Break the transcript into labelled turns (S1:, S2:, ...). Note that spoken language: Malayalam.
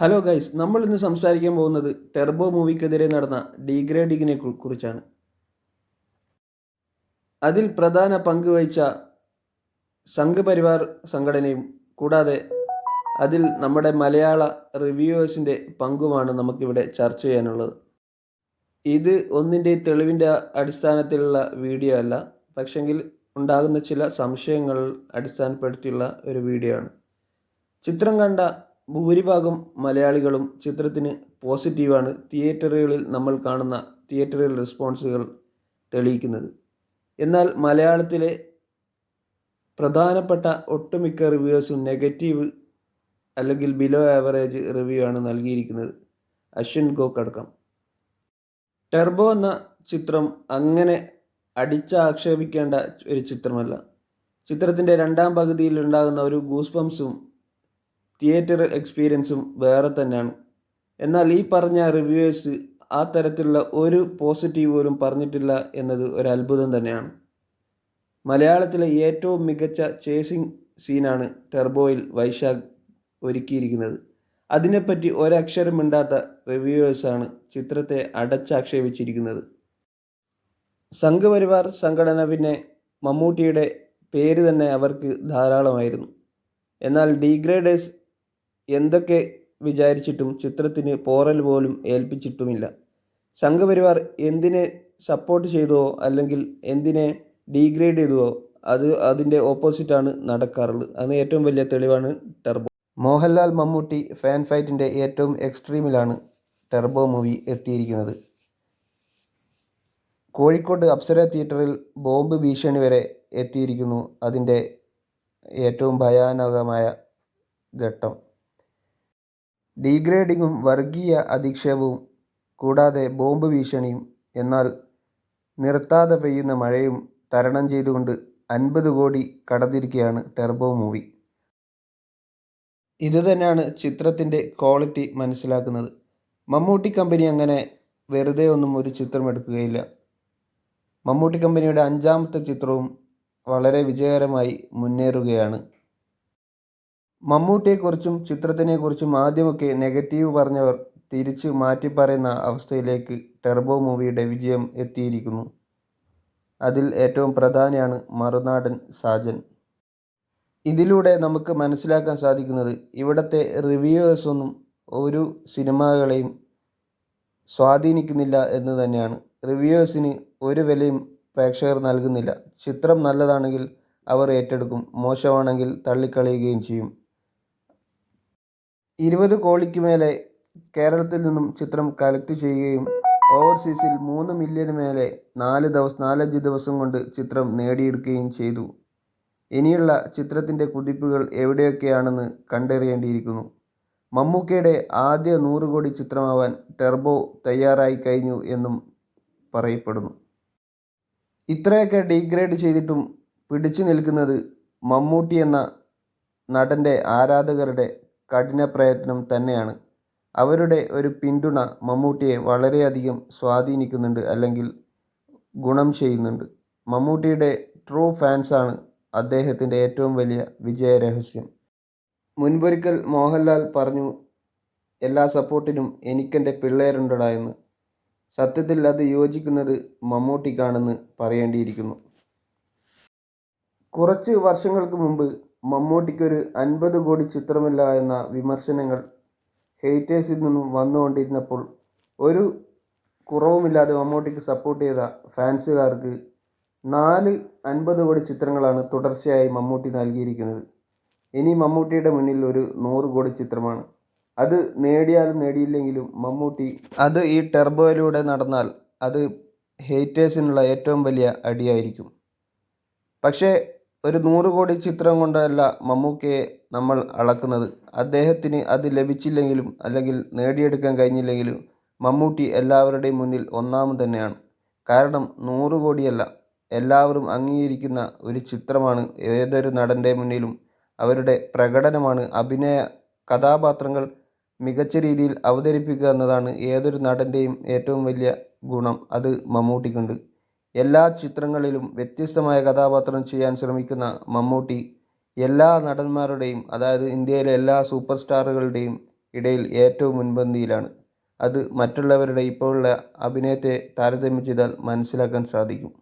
S1: ഹലോ ഗൈസ് നമ്മൾ ഇന്ന് സംസാരിക്കാൻ പോകുന്നത് ടെർബോ മൂവിക്കെതിരെ നടന്ന ഡീഗ്രേഡിങ്ങിനെ കുറിച്ചാണ്. അതിൽ പ്രധാന പങ്ക് വഹിച്ച സംഘപരിവാർ സംഘടനയും കൂടാതെ അതിൽ നമ്മുടെ മലയാള റിവ്യൂവേഴ്സിന്റെ പങ്കുമാണ് നമുക്കിവിടെ ചർച്ച ചെയ്യാനുള്ളത്. ഇത് ഒന്നിന്റെ തെളിവിന്റെ അടിസ്ഥാനത്തിലുള്ള വീഡിയോ അല്ല പക്ഷെങ്കിൽ ഉണ്ടാകുന്ന ചില സംശയങ്ങൾ അടിസ്ഥാനപ്പെടുത്തിയുള്ള ഒരു വീഡിയോ ആണ്. ചിത്രം കണ്ട ഭൂരിഭാഗം മലയാളികളും ചിത്രത്തിന് പോസിറ്റീവാണ് തിയേറ്ററുകളിൽ നമ്മൾ കാണുന്ന തിയേറ്ററുകൾ റെസ്പോൺസുകൾ തെളിയിക്കുന്നത്. എന്നാൽ മലയാളത്തിലെ പ്രധാനപ്പെട്ട ഒട്ടുമിക്ക റിവ്യൂസും നെഗറ്റീവ് അല്ലെങ്കിൽ ബിലോ ആവറേജ് റിവ്യൂ ആണ് നൽകിയിരിക്കുന്നത്. അശ്വിൻ ഗോക്ക് അടക്കം ടെർബോ എന്ന ചിത്രം അങ്ങനെ അടിച്ചാക്ഷേപിക്കേണ്ട ഒരു ചിത്രമല്ല. ചിത്രത്തിന്റെ രണ്ടാം പകുതിയിൽ ഉണ്ടാകുന്ന ഒരു ഗൂസ് ബംസും തിയേറ്റർ എക്സ്പീരിയൻസും വേറെ തന്നെയാണ്. എന്നാൽ ഈ പറഞ്ഞ റിവ്യൂവേഴ്സ് ആ തരത്തിലുള്ള ഒരു പോസിറ്റീവ് പോലും പറഞ്ഞിട്ടില്ല എന്നത് ഒരു അത്ഭുതം തന്നെയാണ്. മലയാളത്തിലെ ഏറ്റവും മികച്ച ചേസിംഗ് സീനാണ് ടെർബോയിൽ വൈശാഖ് ഒരുക്കിയിരിക്കുന്നത്. അതിനെപ്പറ്റി ഒരക്ഷരം മിണ്ടാത്ത റിവ്യൂവേഴ്സാണ് ചിത്രത്തെ അടച്ചാക്ഷേപിച്ചിരിക്കുന്നത്. സംഘപരിവാർ സംഘടന പിന്നെ മമ്മൂട്ടിയുടെ പേര് തന്നെ അവർക്ക് ധാരാളമായിരുന്നു. എന്നാൽ ഡീഗ്രേഡേഴ്സ് എന്തൊക്കെ വിചാരിച്ചിട്ടും ചിത്രത്തിന് പോറൽ പോലും ഏൽപ്പിച്ചിട്ടുമില്ല. സംഘപരിവാർ എന്തിനെ സപ്പോർട്ട് ചെയ്തുവോ അല്ലെങ്കിൽ എന്തിനെ ഡീഗ്രേഡ് ചെയ്തുവോ അത് അതിന്റെ ഓപ്പോസിറ്റാണ് നടക്കാറുള്ളത്. അതിന് ഏറ്റവും വലിയ തെളിവാണ് ടെർബോ. മോഹൻലാൽ മമ്മൂട്ടി ഫാൻ ഫൈറ്റിന്റെ ഏറ്റവും എക്സ്ട്രീമിലാണ് ടെർബോ മൂവി എത്തിയിരിക്കുന്നത്. കോഴിക്കോട് അപ്സര തിയേറ്ററിൽ ബോംബ് ഭീഷണി വരെ എത്തിയിരിക്കുന്നു. അതിന്റെ ഏറ്റവും ഭയാനകമായ ഘട്ടം. ഡീഗ്രേഡിങ്ങും വർഗീയ അധിക്ഷേപവും കൂടാതെ ബോംബ് ഭീഷണിയും എന്നാൽ നിർത്താതെ പെയ്യുന്ന മഴയും തരണം ചെയ്തുകൊണ്ട് അൻപത് കോടി കടന്നിരിക്കുകയാണ് ടെർബോ മൂവി. ഇതുതന്നെയാണ് ചിത്രത്തിന്റെ ക്വാളിറ്റി മനസ്സിലാക്കുന്നത്. മമ്മൂട്ടി കമ്പനി അങ്ങനെ വെറുതെ ഒന്നും ഒരു ചിത്രം എടുക്കുകയില്ല മമ്മൂട്ടി കമ്പനിയുടെ അഞ്ചാമത്തെ ചിത്രവും വളരെ വിജയകരമായി മുന്നേറുകയാണ്. മമ്മൂട്ടിയെക്കുറിച്ചും ചിത്രത്തിനെക്കുറിച്ചും ആദ്യമൊക്കെ നെഗറ്റീവ് പറഞ്ഞവർ തിരിച്ച് മാറ്റി പറയുന്ന അവസ്ഥയിലേക്ക് ടെർബോ മൂവിയുടെ വിജയം എത്തിയിരിക്കുന്നു. അതിൽ ഏറ്റവും പ്രധാനിയാണ് മറുനാടൻ സാജൻ. ഇതിലൂടെ നമുക്ക് മനസ്സിലാക്കാൻ സാധിക്കുന്നത് ഇവിടുത്തെ റിവ്യൂവേഴ്സൊന്നും ഒരു സിനിമകളെയും സ്വാധീനിക്കുന്നില്ല എന്ന് തന്നെയാണ്. റിവ്യൂവേഴ്സിന് ഒരു വിലയും പ്രേക്ഷകർ നൽകുന്നില്ല. ചിത്രം നല്ലതാണെങ്കിൽ അവർ ഏറ്റെടുക്കും മോശമാണെങ്കിൽ തള്ളിക്കളയുകയും ചെയ്യും. ഇരുപത് കോടിക്ക് മേലെ കേരളത്തിൽ നിന്നും ചിത്രം കളക്ട് ചെയ്യുകയും ഓവർസീസിൽ മൂന്ന് മില്യന് മേലെ നാല് ദിവസം നാലഞ്ച് ദിവസം കൊണ്ട് ചിത്രം നേടിയെടുക്കുകയും ചെയ്തു. ഇനിയുള്ള ചിത്രത്തിന്റെ കുതിപ്പുകൾ എവിടെയൊക്കെയാണെന്ന് കണ്ടറിയേണ്ടിയിരിക്കുന്നു. മമ്മൂക്കയുടെ ആദ്യ നൂറ് കോടി ചിത്രമാവാൻ ടെർബോ തയ്യാറായി കഴിഞ്ഞു എന്നും പറയപ്പെടുന്നു. ഇത്രയൊക്കെ ഡീഗ്രേഡ് ചെയ്തിട്ടും പിടിച്ചു നിൽക്കുന്നത് മമ്മൂട്ടി എന്ന നടന്റെ ആരാധകരുടെ കഠിന പ്രയത്നം തന്നെയാണ്. അവരുടെ ഒരു പിന്തുണ മമ്മൂട്ടിയെ വളരെയധികം സ്വാധീനിക്കുന്നുണ്ട് അല്ലെങ്കിൽ ഗുണം ചെയ്യുന്നുണ്ട്. മമ്മൂട്ടിയുടെ ട്രൂ ഫാൻസാണ് അദ്ദേഹത്തിന്റെ ഏറ്റവും വലിയ വിജയരഹസ്യം. മുൻപൊരിക്കൽ മോഹൻലാൽ പറഞ്ഞു എല്ലാ സപ്പോർട്ടിനും എനിക്കെന്റെ പിള്ളേരുണ്ടടാ എന്ന്. സത്യത്തിൽ അത് യോജിക്കുന്നത് മമ്മൂട്ടിക്കാണെന്ന് പറയേണ്ടിയിരിക്കുന്നു. കുറച്ച് വർഷങ്ങൾക്ക് മുമ്പ് മമ്മൂട്ടിക്കൊരു അൻപത് കോടി ചിത്രമില്ല എന്ന വിമർശനങ്ങൾ ഹെയ്റ്റേഴ്സിൽ നിന്നും വന്നുകൊണ്ടിരുന്നപ്പോൾ ഒരു കുറവുമില്ലാതെ മമ്മൂട്ടിക്ക് സപ്പോർട്ട് ചെയ്ത ഫാൻസുകാർക്ക് നാല് അൻപത് കോടി ചിത്രങ്ങളാണ് തുടർച്ചയായി മമ്മൂട്ടി നൽകിയിരിക്കുന്നത്. ഇനി മമ്മൂട്ടിയുടെ മുന്നിൽ ഒരു നൂറ് കോടി ചിത്രമാണ്. അത് നേടിയാലും നേടിയില്ലെങ്കിലും മമ്മൂട്ടി അത് ഈ ടെർബോയിലൂടെ നടന്നാൽ അത് ഹേറ്റേഴ്സിനുള്ള ഏറ്റവും വലിയ അടിയായിരിക്കും. പക്ഷേ ഒരു നൂറ് കോടി ചിത്രം കൊണ്ടല്ല മമ്മൂക്കയെ നമ്മൾ അളക്കുന്നത്. അദ്ദേഹത്തിന് അത് ലഭിച്ചില്ലെങ്കിലും അല്ലെങ്കിൽ നേടിയെടുക്കാൻ കഴിഞ്ഞില്ലെങ്കിലും മമ്മൂട്ടി എല്ലാവരുടെയും മുന്നിൽ ഒന്നാമത് തന്നെയാണ്. കാരണം നൂറ് കോടിയല്ല എല്ലാവരും അംഗീകരിക്കുന്ന ഒരു ചിത്രമാണ് ഏതൊരു നടന്റെ മുന്നിലും അവരുടെ പ്രകടനമാണ്. അഭിനയ കഥാപാത്രങ്ങൾ മികച്ച രീതിയിൽ അവതരിപ്പിക്കുക എന്നതാണ് ഏതൊരു നടന്റെയും ഏറ്റവും വലിയ ഗുണം അത് മമ്മൂട്ടിക്കുണ്ട്. എല്ലാ ചിത്രങ്ങളിലും വ്യത്യസ്തമായ കഥാപാത്രം ചെയ്യാൻ ശ്രമിക്കുന്ന മമ്മൂട്ടി എല്ലാ നടന്മാരുടെയും അതായത് ഇന്ത്യയിലെ എല്ലാ സൂപ്പർ സ്റ്റാറുകളുടെയും ഇടയിൽ ഏറ്റവും മുൻപന്തിയിലാണ്. അത് മറ്റുള്ളവരുടെ ഇപ്പോഴുള്ള അഭിനയത്തെ താരതമ്യം ചെയ്താൽ മനസ്സിലാക്കാൻ സാധിക്കും.